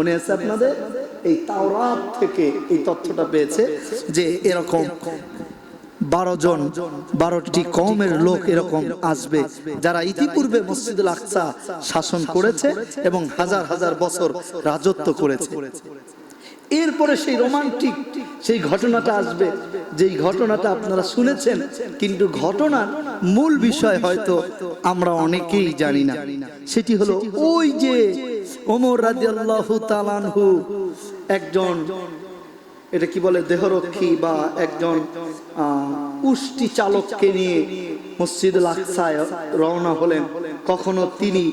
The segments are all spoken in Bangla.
মনে আছে আপনাদের? এই তাওরাত থেকে এই তথ্যটা পেয়েছে যে এরকম বারো জন, বারোটি কমের লোক এরকম আসবে, যারা ইতিপূর্বে মসজিদুল আকসা শাসন করেছে এবং হাজার হাজার বছর রাজত্ব করেছে। এরপরে সেই রোমান্টিক সেই ঘটনাটা আসবে। যেই ঘটনাটা আপনারা শুনেছেন, কিন্তু ঘটনার মূল বিষয় হয়তো আমরা অনেকেই জানি না। সেটি হলো ওই যে ওমর রাদিয়াল্লাহু তাআলাহু একজন, এটা কি বলে, দেহরক্ষী বা একজন উষ্টি চালককে নিয়ে মসজিদুল আকসায় রওনা হলেন। কখনো তিনি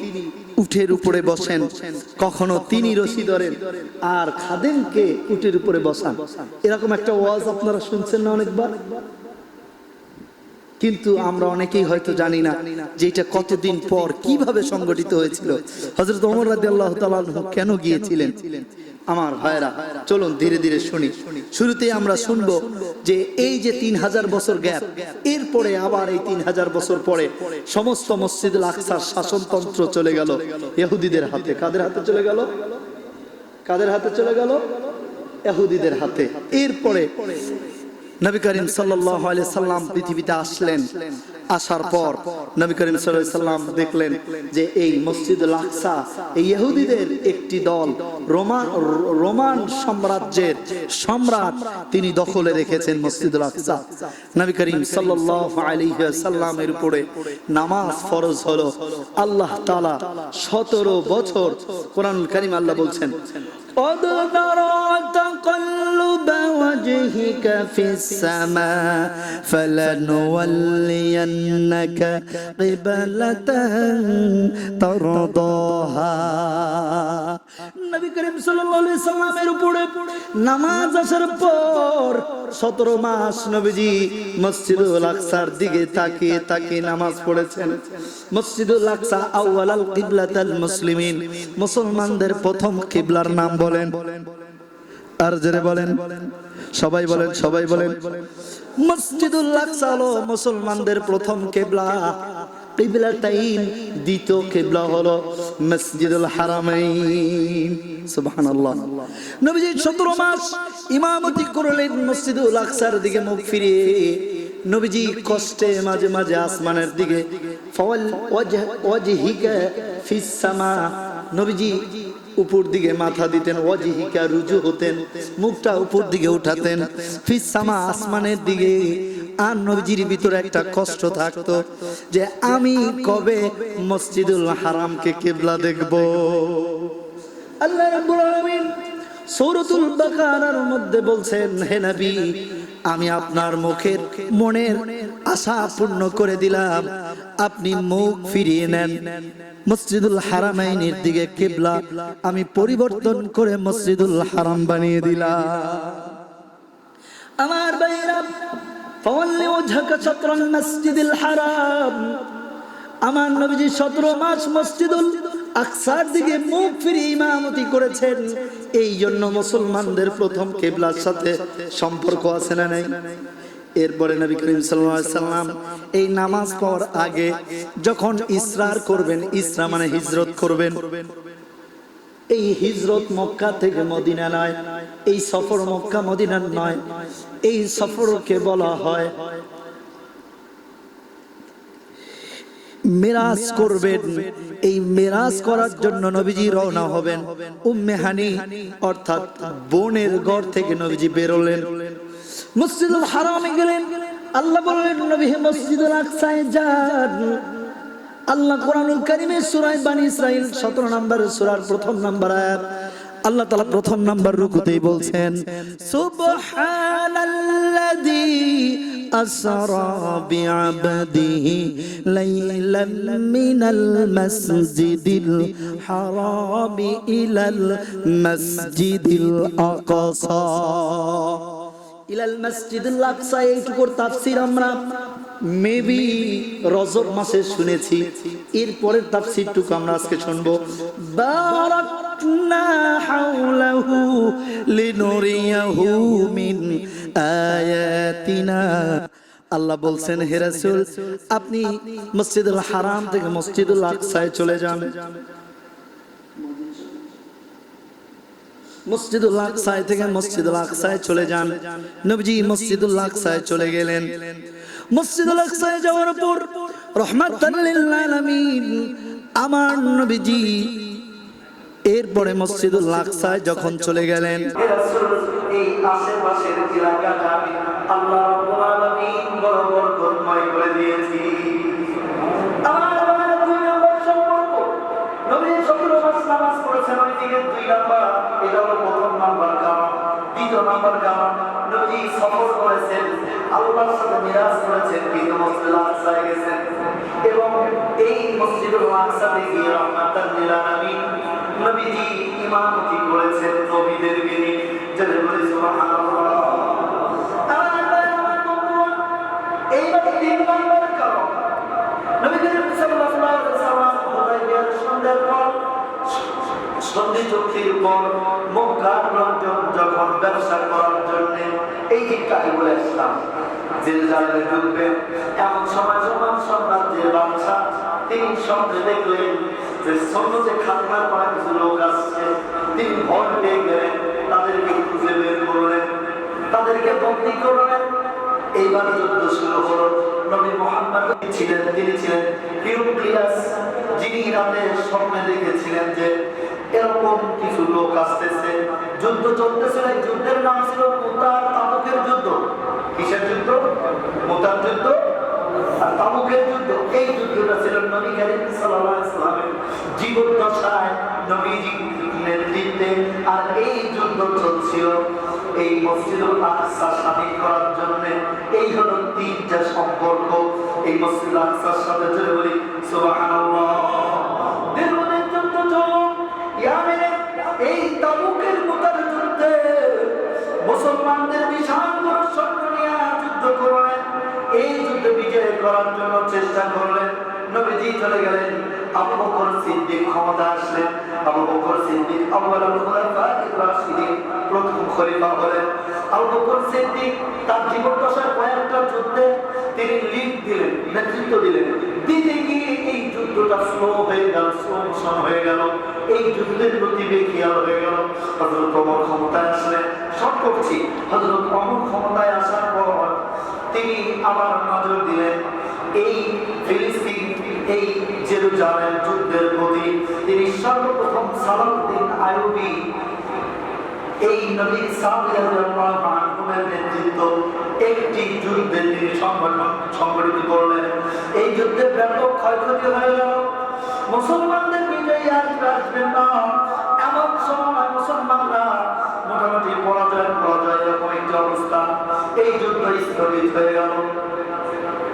উঠের উপরে বসেন। কখনো তিনি রশি ধরেন, আর খাদেমকে উঠের উপরে বসান। এরকম একটা ওয়াজ আপনারা শুনছেন না অনেকবার? কিন্তু আমরা অনেকেই হয়তো জানি না যে এটা কতদিন পর কীভাবে সংগঠিত হয়েছিল। হজরত রাদিয়াল্লাহু তাআলা আনহু কেন গিয়েছিলেন? আমার ভাইরা চলুন ধীরে ধীরে শুনি। শুরুতে আমরা শুনব যে এই যে তিন হাজার বছর গ্যাপ, এরপরে আবার এই তিন হাজার বছর পরে সমস্ত মসজিদুল আকসার শাসনতন্ত্র চলে গেল। ইহুদিদের হাতে। কাদের হাতে চলে গেল? কাদের হাতে চলে গেল? ইহুদিদের হাতে। এরপরে নবী করিম আলাইহি সাল্লাম পৃথিবীতে আসলেন। আসার পর নবী করিম সাল্লাল্লাহু আলাইহি সাল্লাম দেখলেন যে এই মসজিদুল আকসা এই ইহুদিদের একটি দল রোমান রোমান সাম্রাজ্যের সম্রাট তিনি দখলে রেখেছেন মসজিদুল আকসা নবী করিম সাল্লাল্লাহু আলাইহি সাল্লামের উপরে নামাজ ফরজ হলো আল্লাহ তাআলা 17 বছর কোরআনুল কারীম আল্লাহ বলছেন قد نرى تقلب وجهك في السماء فلنولينك قبلة ترضاها নবী করিম সাল্লাল্লাহু আলাইহি সাল্লামের উপরে নামাজ আসার পর 17 মাস নবীজি মসজিদুল আকসার দিকে তাকিয়ে তাকিয়ে নামাজ পড়েছেন মসজিদুল আকসা আউয়াল আল কিবলাতাল মুসলিমিন মুসলমানদের প্রথম কিবলার নাম বলেন আর জোরে বলেন সবাই বলেন সবাই বলেন মসজিদুল আকসা হলো মুসলমানদের প্রথম কেবলা। কিবলা তাইন দ্বিতীয় কিবলা হলো মসজিদুল হারামাইন। সুবহানাল্লাহ। নবীজি 17 মাস ইমামতি করলেন মসজিদুল আকসার দিকে মুখ ফিরিয়ে। নবীজি কষ্টে মাঝে মাঝে আসমানের দিকে। ফওয়াল ওয়াজহ ওয়াজহিকা ফিস সামা। নবীজি উপর দিকে মাথা দিতেন, ওয়াজহিকা রুজু হতেন, মুখটা উপর দিকে উঠাতেন ফিসামা আসমানের দিকে। আর নবীজির ভিতরে একটা কষ্ট থাকতো যে আমি কবে মসজিদুল হারামকে কিবলা দেখব। আল্লাহ রাব্বুল আলামিন সূরাতুল বাকারার মধ্যে বলছেন, হে নবী, আমি আপনার মুখের মনের আশা পূর্ণ করে দিলাম। আপনি মুখ ফিরিয়ে নেন। মসজিদুল হারামাইনের দিকে কিবলা। আমি পরিবর্তন করে মসজিদুল হারাম বানিয়ে দিলাম। আমার বাইরা ফাওয়াল্লি ওয়াজহাকা শাতরাল মসজিদিল হারাম। আমার নবীজি 17 মাস মসজিদুল আকসার দিকে মুখ ফিরিয়ে ইমামতি করেছেন। এই জন্য মুসলমানদের প্রথম কেবলার সাথে সম্পর্ক আছে না নাই? এরপরে নবী করিম সাল্লাম এই নামাজ পড়ার আগে যখন ইসরার করবেন, ইসরা মানে হিজরত করবেন। এই হিজরত মক্কা থেকে মদিনা নয়, এই সফর মক্কা মদিনার নয়, এই সফরকে বলা হয় মেরাজ করবেন। এই মেরাজ করার জন্য নবীজি রওনা হবেন উম্মে হানি, অর্থাৎ বোনের ঘর থেকে নবীজি বেরোলেন। মসজিদুল হারামে গেলেন। আল্লাহ বললেন, নবী মসজিদুল আকসায় যান। আল্লাহ কোরআনুল কারিমে সুরায় বানি ইসরাইল সতেরো নম্বর সূরার প্রথম নাম্বার আয়াত। আল্লাহ তাআলা প্রথম নাম্বার রুকুতেই বলছেন, সুবহানাল্লাযী আসরা বিআবদিহি লাইলাম মিনাল মাসজিদিল হারামি ইলাল মাসজিদিল আকসা। ইলাল মসজিদুল আকসা এইটুকুর তাফসীর আমরা মেবি রজব মাসে শুনেছি। এর পরের তাফসীরটুকু আমরা আজকে শুনব। বারাকনা হাওলাহু লিনুরিয়াহু মিন আয়াতিনা। আল্লাহ বলছেন, হে রাসূল, আপনি মসজিদুল হারাম থেকে মসজিদুল আকসায় চলে যান। মসজিদুল আকসায় থেকে মসজিদুল আকসায় চলে যান। নবীজি মসজিদুল আকসায় চলে গেলেন। মসজিদুল আকসায় যাওয়ার পর রহমাতাল লিল আমার নবীজি এরপরে মসজিদুল আকসায় যখন চলে গেলেন। আশেপাশের এলাকাটা আল্লাহ আলামিন বড় করে দিয়েছি। পড়েছেন দিকে দুই নাম্বার প্রথম নাম্বার কারণ দ্বিতীয় নাম্বার কারণ নবী সফর করেছেন আল্লাহর সাথে মিরাজ করেছেন মসজিদ এবং এই মসজিদুল আকসাতে গিয়ে রহমাতাল লিল আলামিন করেছেন নবীদেরকে নিয়ে। যাদের বলে সুবহানাল্লাহ। আমার ভাই, আমার বন্ধুরা, এইবার তিন নম্বর কারণ নবী সাল্লাল্লাহু আলাইহি ওয়াসাল্লাম সন্ধ্যার সন্ধি চুক্তির পর মক্কার লোকজন যখন ব্যবসা করার জন্য এই দিকটাকে বলে আসলাম জেরুজালেমে ঢুকবেন এমন সময় রোমান সাম্রাজ্যের বাদশা তিনি স্বপ্নে দেখলেন যে সৈন্যতে খাতনা করা কিছু লোক আসছে। তিনি ভয় পেয়ে গেলেন, তাদেরকে খুঁজে বের করলেন, তাদেরকে বন্দী করলেন। এইবার যুদ্ধ শুরু হলো। নবী মোহাম্মদ ছিলেন, তিনি ছিলেন হিউক্লিয়াস। যিনি রাতে স্বপ্নে দেখেছিলেন যে এরকম কিছু লোক আসতেছে। যুদ্ধ চলতেছিল যুদ্ধের নাম ছিল মুতার তাবুকের যুদ্ধ। কিসের যুদ্ধ? মুতার যুদ্ধ আর তাবুকের যুদ্ধ। এই যুদ্ধটা ছিল নবী করিম সাল্লাল্লাহু আলাইহি জীবন দশায় নবীজি নেতৃত্বে। আর এই যুদ্ধ চলছিল এই মসজিদুল আকসা স্বাধীন করার জন্য। এই হলো তিনটা সম্পর্ক। এই মসজিদ আকসার সাথে চলে বলি, সুবহানাল্লাহ। দীর্ঘদিন যুদ্ধ চলো ইয়ামেনে এই তাবুকের মোতার যুদ্ধে মুসলমানদের যুদ্ধ করলেন। এই যুদ্ধ বিজয় করার জন্য চেষ্টা করলেন। নবীজি চলে গেলেন। আবু বকর সিদ্দিক ক্ষমতা আসলেন। আবু বকর সিদ্দিক রাশিদিন প্রথম খলিফা হলেন। আবু বকর সিদ্দিক তার জীবন দশায় কয়েকটা যুদ্ধে তিনি লিড দিলেন, নেতৃত্ব দিলেন। দিতে গিয়ে এই যুদ্ধটা স্লো হয়ে গেল স্লো হয়ে গেল। এই যুদ্ধের প্রতি বেখিয়াল হয়ে গেল। হজরত অমর ক্ষমতায় আসলেন। সব করছি হজরত অমর ক্ষমতায় আসার পর তিনি আবার নজর দিলেন। এই ফিলিস্তিন, এই জেরুজালেম যুদ্ধের প্রতি তিনি সর্বপ্রথম সালাউদ্দিন আইয়ুবী, এই নবী সাল্লাল্লাহু আনহুমের নেতৃত্ব, একটি যুদ্ধে তিনি সংগঠন সংগঠিত করলেন। এই যুদ্ধে ব্যাপক ক্ষয়ক্ষতি হয়ে মুসলমানদের বিজয়ী আসবে আসবে না এমন সময় মুসলমানরা মোটামুটি পরাজয় পরাজয় এরকম একটি অবস্থা। এই যুদ্ধ স্থগিত হয়ে গেল।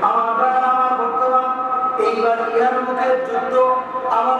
আমার আমার বর্তমান এইবার ইয়ার মুখের যুদ্ধ আমার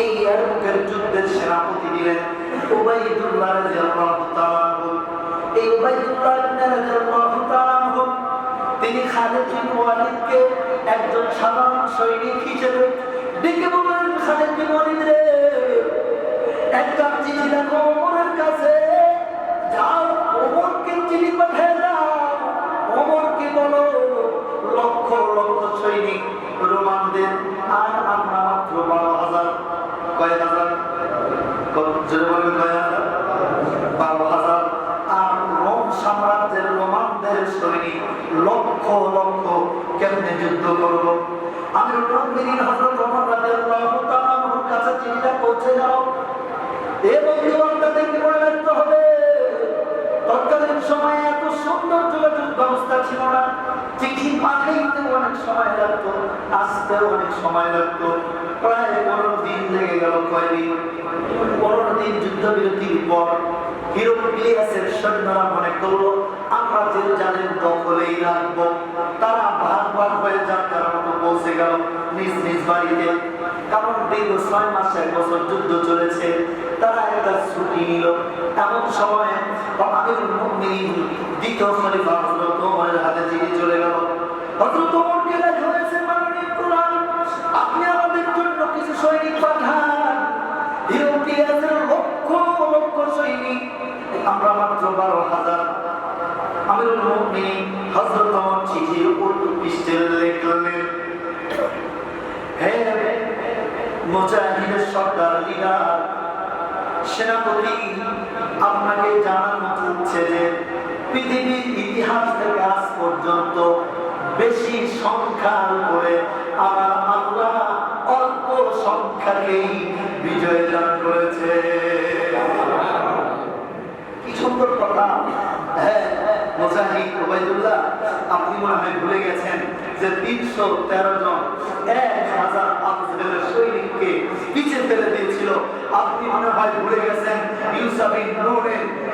এই ইয়ারমুকের যুদ্ধের সেনাপতি দিলেন ওবাইদুল্লাহ রাদিয়াল্লাহু তাআলা এই ওবাইদুল্লাহ রাদিয়াল্লাহু তাআলা তিনি খালিদ বিন ওয়ালিদকে একজন সাধারণ সৈনিক হিসেবে ডেকে বললেন খালিদ বিন ওয়ালিদ রে একটা চিঠি লেখো ওমরের কাছে। যাও, ওমরকে চিঠি পাঠিয়ে দাও। ওমরকে বলো, লক্ষ লক্ষ সৈনিক রোমানদের আর আমরা মাত্র বারো হাজার কয় হাজার বারো হাজার আর রোম সাম্রাজ্যের রোমানদের সৈনিক লক্ষ লক্ষ কেমনে যুদ্ধ করব আমি রোমিনীর হজরত ওমর রাদিয়াল্লাহু তাআলা কাছে চিঠিটা পৌঁছে যাও এ বন্ধু দেখে মনে রাখতে হবে তৎকালীন সময়ে এত সুন্দর যোগাযোগ ব্যবস্থা ছিল না। চিঠি পাঠাইতে অনেক সময় লাগতো আসতেও অনেক সময় লাগতো। প্রায় পনেরো দিন লেগে গেল কয়দিন দিন ছয় মাস, এক বছর যুদ্ধ চলেছে, তারা একটা ছুটি নিল। এমন সময় আমিরুল মুমিনিন দ্বিতীয় খলিফা হাতে চিঠি চলে গেল। হযরত সেনাপতি আপনাকে জানানো হচ্ছে যে পৃথিবীর ইতিহাস থেকে আজ পর্যন্ত বেশি সংখ্যার উপরে আমার আল্লাহ অল্প সংখ্যাকেই বিজয় দান করেছে। কি সুন্দর কথা। হ্যাঁ মোজাহিদ ওবায়দুল্লাহ, আপনি মনে হয় ভুলে গেছেন যে তিনশো তেরো জন এক হাজার আফজলের সৈনিককে পিছে ফেলে দিয়েছিল আপনি মনে হয় ভুলে গেছেন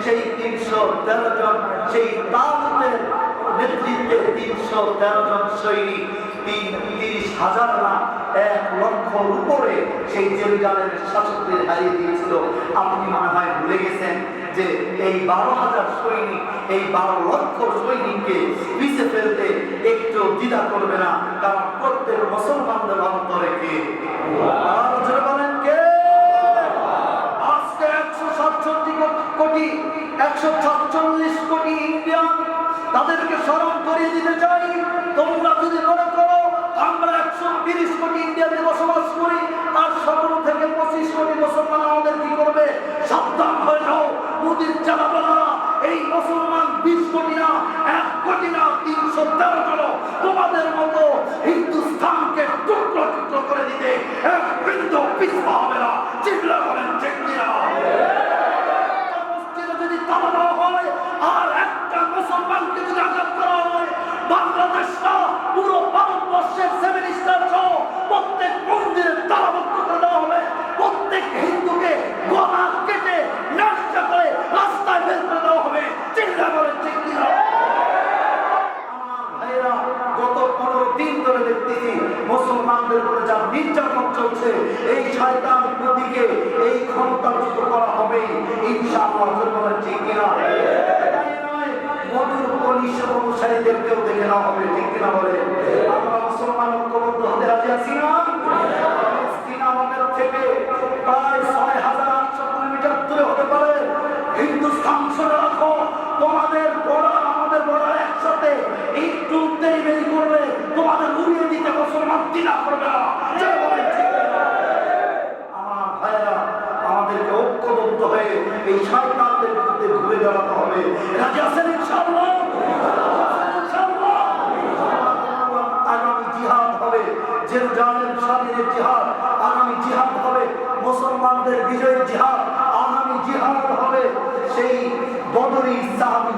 সেই তিনশো তেরো জন, সেই তালুতের নেতৃত্বে তিনশো তেরো জন সৈনিক, তিন তিরিশ হাজার না, এক লক্ষর উপরে সেই শাসকদের হারিয়ে দিয়েছিল। আপনি মনে হয় ভুলে গেছেন যে এই বারো হাজার সৈনিক, এই বারো লক্ষ সৈনিককে পিছে ফেলতে একটু দ্বিধা করবে না, কারণ প্রত্যেক মুসলমানদের অন্তরে কে? কোটি, একশো সাতচল্লিশ কোটি ইন্ডিয়ান তাদেরকে স্মরণ করিয়ে দিতে চাই। তোমরা যদি মনে করো আমরা একশো তিরিশ কোটি ইন্ডিয়াতে বসবাস করি আর সতেরো থেকে পঁচিশ কোটি মুসলমান আমাদের কি করবে? সাবধান হয়ে যাও, মোদির চালাবালা এই মুসলমান বিশ কোটি না, এক কোটি না, তিনশো তেরো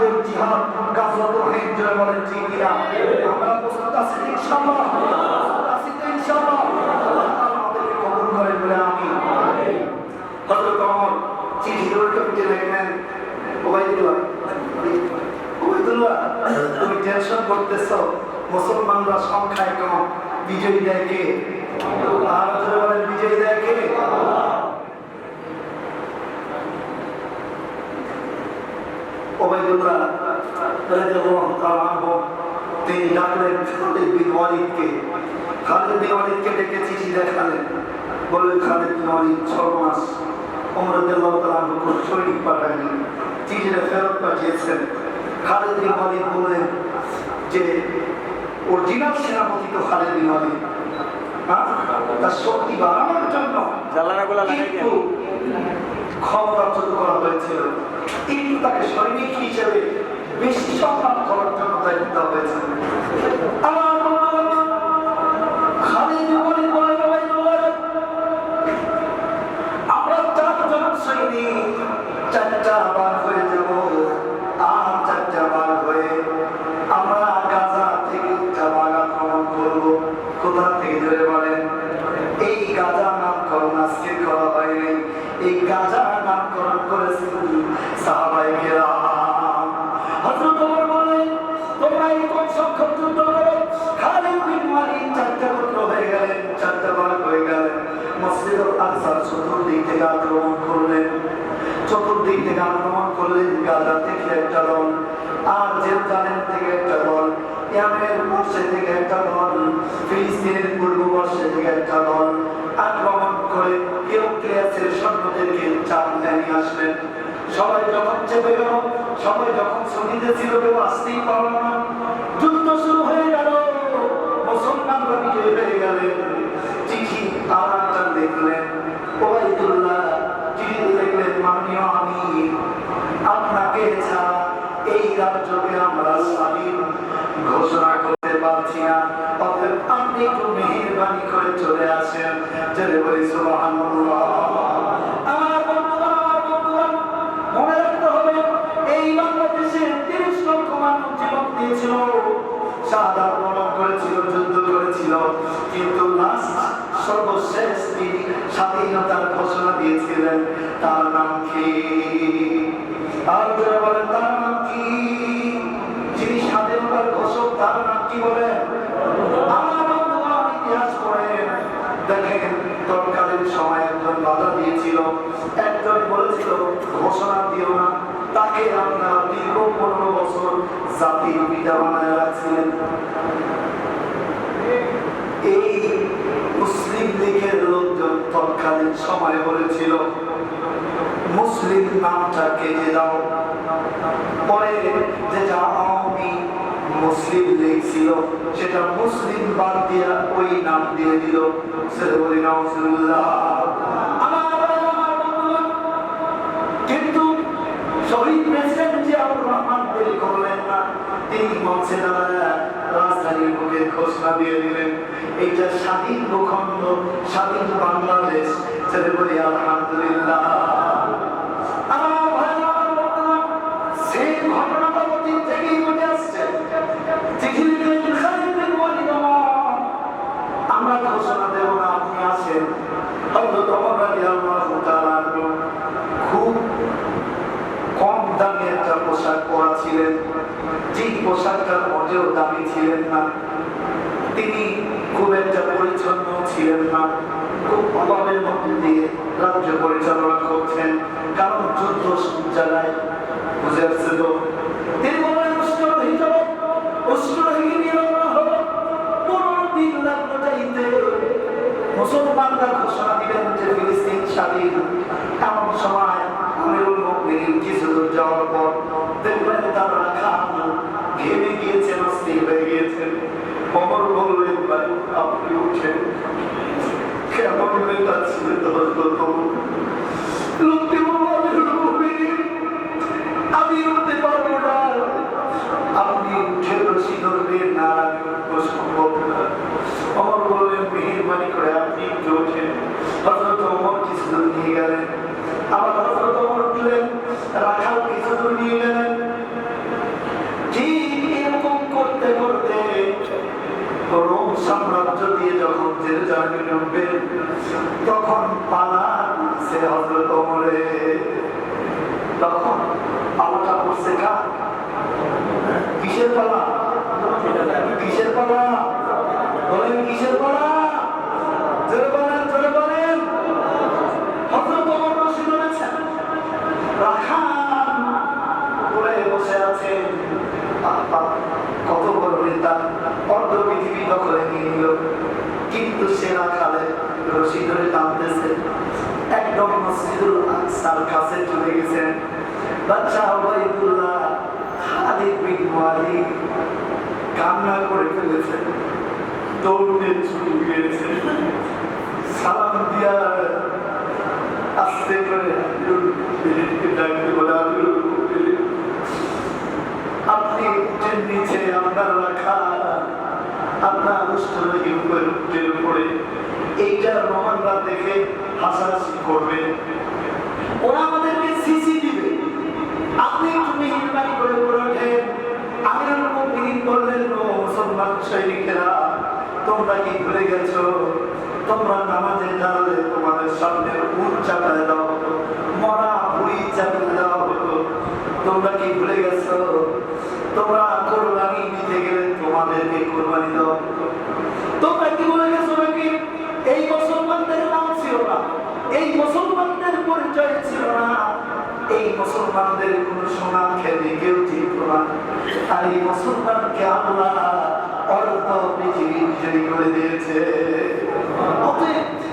সাহাবিদের জিহাদ জয় বলেন ঠিক কিনা আমরা ইনশাআল্লাহ। ইনশাআল্লাহ। আল্লাহ আমাদেরকে কবুল করেন বলে আমি। হযরত চিঠি ওবাইদুল্লাহ ওবাইদুল্লাহ তুমি টেনশন করতেছো, মুসলমানরা সংখ্যায় কম, বিজয়ী দেয় কে? জোরে বলেন, বিজয়ী দেয় কে? ওবাইদুল্লাহ রাদিয়াল্লাহু তাআলা আনহু তিনি ডাকলেন খালিদ বিন ওয়ালিদকে। খালিদ বিন ওয়ালিদকে ডেকে চিঠি দেখালেন। বললেন খালিদ বিন ওয়ালিদ ছ ওমর রাদিয়াল্লাহু তাআলা আনহু কোনো সৈনিক পাঠায়নি। চিঠিটা ফেরত পাঠিয়েছেন। খালিদ বিন ওয়ালিদ বললেন যে অরিজিনাল সেনাপতি তো খালিদ বিন ওয়ালিদ। তার শক্তি বাড়ানোর জন্য দিয়ে ক্ষমতাচ্যুত করা হয়েছিল। একটু তাকে সৈনিক হিসেবে বেশি সম্মান করার জন্য দায়িত্ব হয়েছে। হয়ে আমরা গাজা থেকে একটা আক্রমণ করব। থেকে ধরে বলেন? এই গাজা ইয়ামের পাশে থেকে একটা দল, ফিলিস্তিনের পূর্ব পাশে থেকে একটা দল। আক্রমণ করে ইউক্লিয়াসের সৈন্যদেরকে চাপ নিয়ে আসলেন। সবাই যখন চেপে গেল, সবাই যখন ছুটিতে ছিল, কেউ আসতেই পারল না। যুদ্ধ শুরু হয়ে গেল। গেলেন। চিঠি দেখলেন। চিঠি দেখলেন মাননীয় আমি আপনাকে এই রাজ্যকে আমরা স্বাধীন ঘোষণা করতে পারছি না। অতএব আপনি একটু মেহেরবানি করে চলে আসেন। চলে বলি, সুবহানাল্লাহ। যুদ্ধ করেছিল। কিন্তু স্বাধীনতার ঘোষণা দিয়েছিলেন। তার নাম কি? বলেন, তার নাম কি যিনি স্বাধীনতার ঘোষক তার নাম কি বলেন আমার বন্ধুগণ ইতিহাস পড়েন দেখেন তৎকালীন সময় একজন বাধা দিয়েছিল একজন বলেছিল, ঘোষণা দিও না। তাকে আপনারা দীর্ঘ পনেরো বছর জাতির পিতা বানায় রাখছিলেন। এই মুসলিম লীগের লোকজন তৎকালীন সময় বলেছিল, মুসলিম নামটা কেটে দাও। পরে যেটা আওয়ামী মুসলিম লীগ ছিল, সেটা মুসলিম বাদ দিয়ে ওই নাম দিয়ে দিল। সেটা বলি নজরুল্লাহ আমার আমার বন্ধুগণ, কিন্তু শহীদ প্রেসিডেন্ট জিয়াউর রহমান দেরি করলেন না, তিনি মঞ্চে দাঁড়ায় রাজধানীর বুকে ঘোষণা দিয়ে দিলেন, এইটা স্বাধীন ভূখণ্ড, স্বাধীন বাংলাদেশ। ছেলে বলি, আলহামদুলিল্লাহ। আমার সেই ঘটনাটা অতীত থেকেই ঘটে আসছে চিঠি লিখলেন খালিদ বিন ওয়ালিদ আমার। আমরা ঘোষণা দেব না আপনি আসেন হযরত ওমর রাদিয়াল্লাহু তাআলা আনহু খুব কম দামি একটা পোশাক পরা ছিলেন, যে পোশাকটার মধ্যেও দামি ছিলেন না। তিনি খুব একটা পরিচ্ছন্ন ছিলেন না। খুব অভাবের মধ্যে দিয়ে রাজ্য পরিচালনা করছেন। কারণ যুদ্ধ জায়গায় বুঝে আসছে তো। মুসলমানরা ঘোষণা দিলেন যে ফিলিস্তিন স্বাধীন। উঠেন কেমন নেতা তার ছেলে ওমর? লোকটি বলল, আমিরুল মুমিনিন, আমি উঠতে পারব না আপনি উঠে রশি ধরবেন না আর আমি উঠবো সম্ভব না অমর বললেন মেহরবানি করে আপনি একটু ওঠেন হজরত অমর কিছু দূর নিয়ে গেলেন আবার হজরত অমর উঠলেন রাখাল কিছু দূর নিয়ে গেলেন ঠিক এরকম করতে করতে সাম্রাজ্য দিয়ে যখন জেরুজালেমে ঢুকবেন তখন পালা সে হজরত অমরে তখন পালাটা পড়ছে কার কিসের পালা? কিসের পালা বলেন কিসের পালা জোরে বলেন জোরে বলেন হযরত ওমর রশিদ বলেছেন রাখান উপরে বসে আছেন আহা, কত বড় নেতা অর্ধ পৃথিবী দখলে নিয়ে নিল কিন্তু সে রাখালে রশি ধরে টানতেছে একদম মসজিদুল আকসার কাছে চলে গেছেন। ওয়ালিদ কান্না করে ফেলেছেন, দৌড়ে ছুটে গিয়েছে সালাম দিয়া আস্তে করে মুমিনিনকে ডাকতে বলে আপনি উঠেন নিচে আপনার রাখা, আপনার অনুষ্ঠানে উপরে উপরে, এইটা রোমানরা দেখে হাসাহাসি করবে। ওরা আমাদেরকে সিসি দিবে। আপনি একটু মেহরবানি করে করে ওঠেন আমিরুল মুমিনিন বললেন, ও মুসলমান সৈনিকেরা, তোমরা কি ভুলে গেছো? তোমরা নামাজে দাঁড়ালে তোমাদের সামনে উঠ চাপায় দেওয়া হতো মরা ভুড়ি চাপিয়ে দেওয়া হতো তোমরা কি ভুলে গেছো? তোমরা কোরবানি দিতে গেলে তোমাদেরকে কোরবানি দেওয়া হতো তোমরা কি বলে গেছো নাকি? এই মুসলমানদের নাম ছিল না। এই মুসলমানদের পরিচয় ছিল এই মুসলমানদের কোন সোনা খেলে কেউ ঠিক না। আর এই মুসলমানকে আল্লাহ অর্ধ পৃথিবী বিজয়ী করে দিয়েছে।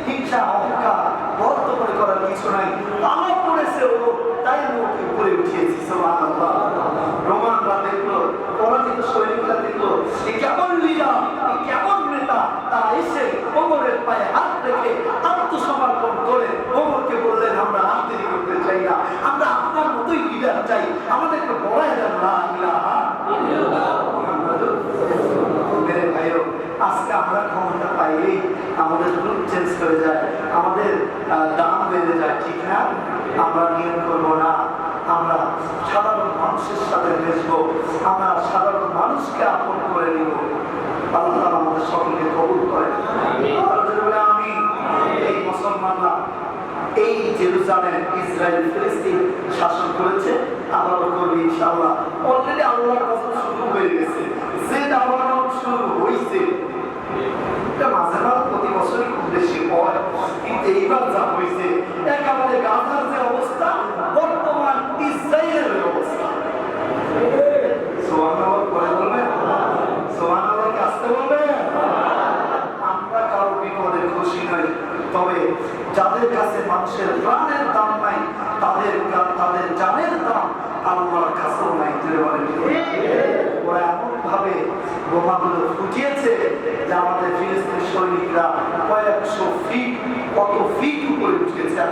হিংসা, অহংকার, বর্তমানে করার কিছু নাই। আমার করেছে ও, তাই মুখে উপরে উঠিয়েছি, সুবহানাল্লাহ। রোমানরা দেখল, পরাজিত সৈনিকরা দেখল কেমন লিডার কেমন নেতা? তারা এসে ওমরের পায়ে হাত রেখে আত্মসমর্পণ করে ওমরকে বললেন, আমরা রাজনীতি করতে চাই না। আমরা আপনার মতোই লিডার চাই। আমাদেরকে বড়াই দেন। না আজকে আমরা ক্ষমতা পাইলেই আমাদের রূপ চেঞ্জ করে যায়, আমাদের দাম বেড়ে যায়, ঠিক না? আমরা নিয়ম করব না। আমরা সাধারণ মানুষের সাথে মিশবো। আমরা সাধারণ মানুষকে আপন করে নিব। আল্লাহ জেরুজালেম ইসরায়েল, ফিলিস্তিন শাসন করেছে। আবারও করবে ইনশাআল্লাহ। অলরেডি আল্লাহর কথা শুরু হয়ে গেছে। যে আবারও শুরু হয়েছে এটা মাঝে প্রতি বছরই খুব বেশি হয়। কিন্তু এইবার যা হয়েছে একেবারে গাজার যে অবস্থা বর্তমান ইসরায়েলের ওই অবস্থা সোহানাবাদ করে বলবেন সোহানাবাদকে আসতে বলবেন আমরা কারও বিপদে খুশি নই তবে যাদের কাছে মানুষের প্রাণের দাম নাই তাদের কা- তাদের জানের দাম আল্লাহর কাছেও নাই জোরে বলেন ওরা এমন ভাবে বোমাগুলো ফুটিয়েছে যে আমাদের ফিলিস্তিন সৈনিকরা কয়েকশো ফিট কত ফিট উপরে উঠেছে আর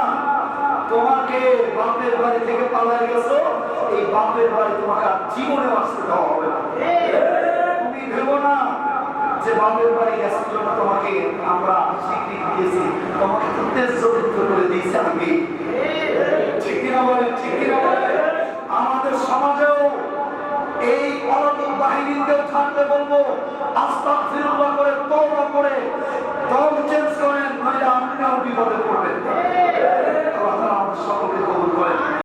তোমাকে বাপের বাড়ি থেকে পালাই গেছো, এই বাপের বাড়ি তোমাকে আর জীবনে আসতে দেওয়া হবে তুমি ভেবো না যে বাপের বাড়ি গেছো জন্য তোমাকে আমরা স্বীকৃতি দিয়েছি, তোমাকে তো তেজযুক্ত করে দিয়েছি আমি। ঠিক কিনা বলে ঠিক কিনা বলে আমাদের সমাজেও এই অলৌকিক বাহিনীকেও থাকতে বলব আস্থা ফিরুল্লাহ করে তৌবা করে দল চেঞ্জ করেন, নইলে আপনিও বিপদে পড়বেন। করে